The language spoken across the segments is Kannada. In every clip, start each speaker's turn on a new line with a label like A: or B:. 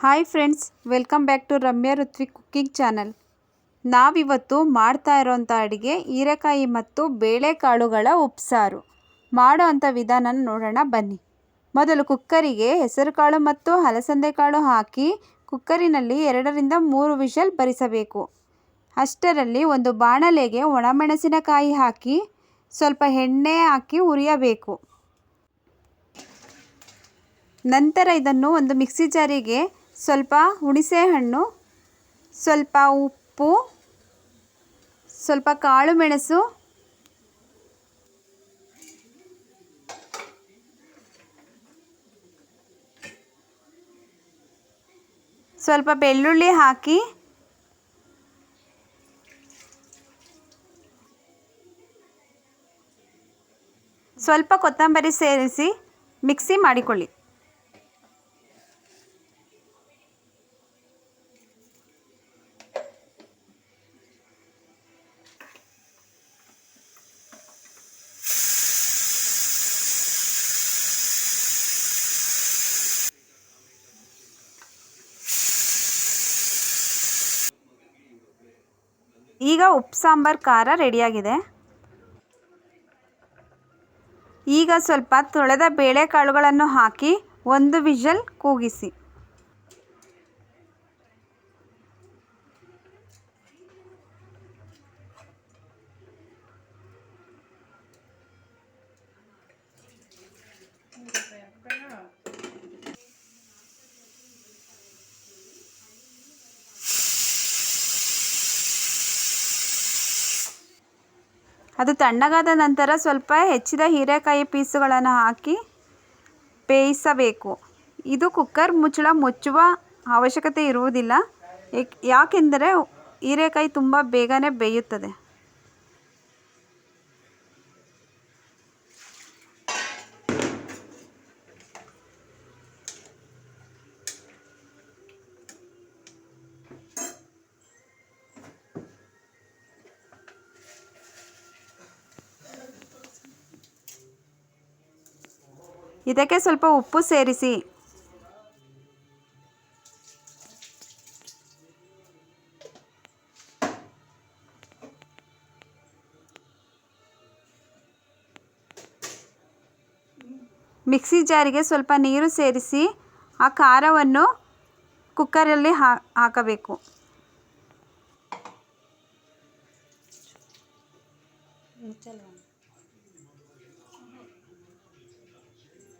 A: Hi friends, welcome back to Ramya Rithvi cooking channel. ನಾವಿವತ್ತು ಮಾಡ್ತಾ ಇರೋವಂಥ ಅಡುಗೆ ಹೀರೆಕಾಯಿ ಮತ್ತು ಬೇಳೆಕಾಳುಗಳ ಉಪ್ಸಾರು. ಮಾಡೋ ಅಂಥ ವಿಧಾನ ನೋಡೋಣ ಬನ್ನಿ. ಮೊದಲು ಕುಕ್ಕರಿಗೆ ಹೆಸರುಕಾಳು ಮತ್ತು ಹಲಸಂದೆ ಕಾಳು ಹಾಕಿ ಕುಕ್ಕರಿನಲ್ಲಿ ಎರಡರಿಂದ ಮೂರು ವಿಷಲ್ ಬರಿಸಬೇಕು. ಅಷ್ಟರಲ್ಲಿ ಒಂದು ಬಾಣಲೆಗೆ ಒಣಮೆಣಸಿನಕಾಯಿ ಹಾಕಿ ಸ್ವಲ್ಪ ಎಣ್ಣೆ ಹಾಕಿ ಹುರಿಯಬೇಕು. ನಂತರ ಇದನ್ನು ಒಂದು ಮಿಕ್ಸಿ ಜಾರಿಗೆ ಸ್ವಲ್ಪ ಹುಣಸೆಹಣ್ಣು, ಸ್ವಲ್ಪ ಉಪ್ಪು, ಸ್ವಲ್ಪ ಕಾಳು ಮೆಣಸು, ಸ್ವಲ್ಪ ಬೆಳ್ಳುಳ್ಳಿ ಹಾಕಿ, ಸ್ವಲ್ಪ ಕೊತ್ತಂಬರಿ ಸೇರಿಸಿ ಮಿಕ್ಸಿ ಮಾಡಿಕೊಳ್ಳಿ. ಈಗ ಉಪ್ಪು ಸಾಂಬಾರು ಖಾರ ರೆಡಿಯಾಗಿದೆ. ಈಗ ಸ್ವಲ್ಪ ತೊಳೆದ ಬೇಳೆಕಾಳುಗಳನ್ನು ಹಾಕಿ ಒಂದು ವಿಷಲ್ ಕೂಗಿಸಿ. ಅದು ತಣ್ಣಗಾದ ನಂತರ ಸ್ವಲ್ಪ ಹೆಚ್ಚಿದ ಹೀರೆಕಾಯಿ ಪೀಸುಗಳನ್ನು ಹಾಕಿ ಬೇಯಿಸಬೇಕು. ಇದು ಕುಕ್ಕರ್ ಮುಚ್ಚಳ ಮುಚ್ಚುವ ಅವಶ್ಯಕತೆ ಇರುವುದಿಲ್ಲ. ಯಾಕೆಂದರೆ ಹೀರೆಕಾಯಿ ತುಂಬ ಬೇಗನೆ ಬೇಯುತ್ತದೆ. ಇದಕ್ಕೆ ಸ್ವಲ್ಪ ಉಪ್ಪು ಸೇರಿಸಿ. ಮಿಕ್ಸಿ ಜಾರಿಗೆ ಸ್ವಲ್ಪ ನೀರು ಸೇರಿಸಿ ಆ ಖಾರವನ್ನು ಕುಕ್ಕರಲ್ಲಿ ಹಾಕಬೇಕು.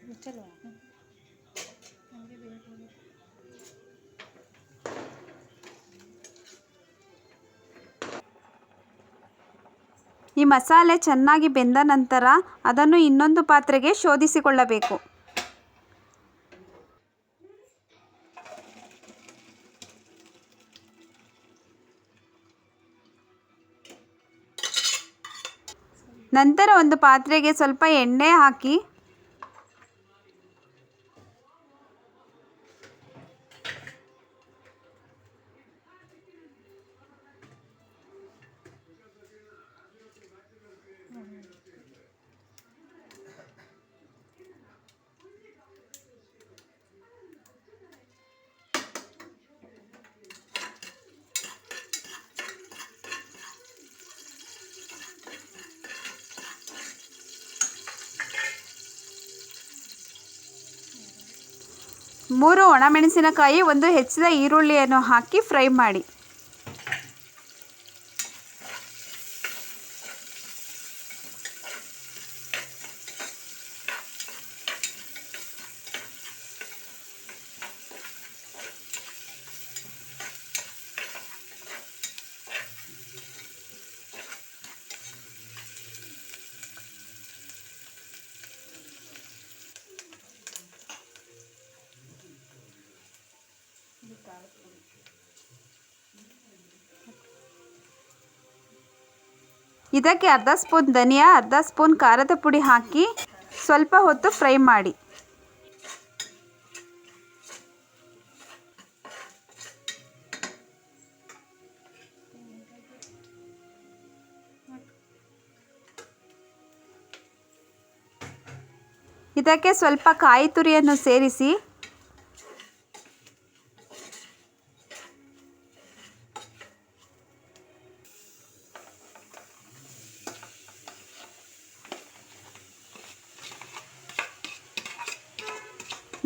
A: ಈ ಮಸಾಲೆ ಚೆನ್ನಾಗಿ ಬೆಂದ ನಂತರ ಅದನ್ನು ಇನ್ನೊಂದು ಪಾತ್ರೆಗೆ ಶೋಧಿಸಿಕೊಳ್ಳಬೇಕು. ನಂತರ ಒಂದು ಪಾತ್ರೆಗೆ ಸ್ವಲ್ಪ ಎಣ್ಣೆ ಹಾಕಿ ಮೂರು ಒಣಮೆಣಸಿನಕಾಯಿ ಒಂದು ಹೆಚ್ಚಿದ ಈರುಳ್ಳಿಯನ್ನು ಹಾಕಿ ಫ್ರೈ ಮಾಡಿ. ಇದಕ್ಕೆ ಅರ್ಧ ಸ್ಪೂನ್ ಧನಿಯಾ, ಅರ್ಧ ಸ್ಪೂನ್ ಖಾರದ ಪುಡಿ ಹಾಕಿ ಸ್ವಲ್ಪ ಹೊತ್ತು ಫ್ರೈ ಮಾಡಿ. ಇದಕ್ಕೆ ಸ್ವಲ್ಪ ಕಾಯಿ ತುರಿಯನ್ನು ಸೇರಿಸಿ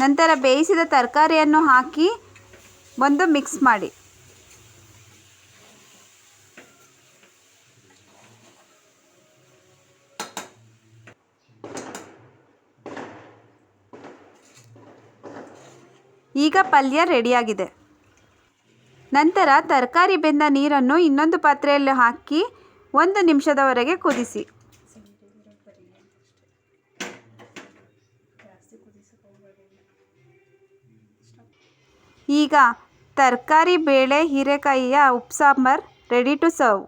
A: ನಂತರ ಬೇಯಿಸಿದ ತರಕಾರಿಯನ್ನು ಹಾಕಿ ಒಂದು ಮಿಕ್ಸ್ ಮಾಡಿ. ಈಗ ಪಲ್ಯ ರೆಡಿಯಾಗಿದೆ. ನಂತರ ತರಕಾರಿ ಬೆಂದ ನೀರನ್ನು ಇನ್ನೊಂದು ಪಾತ್ರೆಯಲ್ಲಿ ಹಾಕಿ ಒಂದು ನಿಮಿಷದವರೆಗೆ ಕುದಿಸಿ. ಈಗ ತರಕಾರಿ ಬೇಳೆ ಹೀರೆಕಾಯಿಯ ಉಪ್ಸಾಂಬಾರ್ ರೆಡಿ ಟು ಸರ್ವ್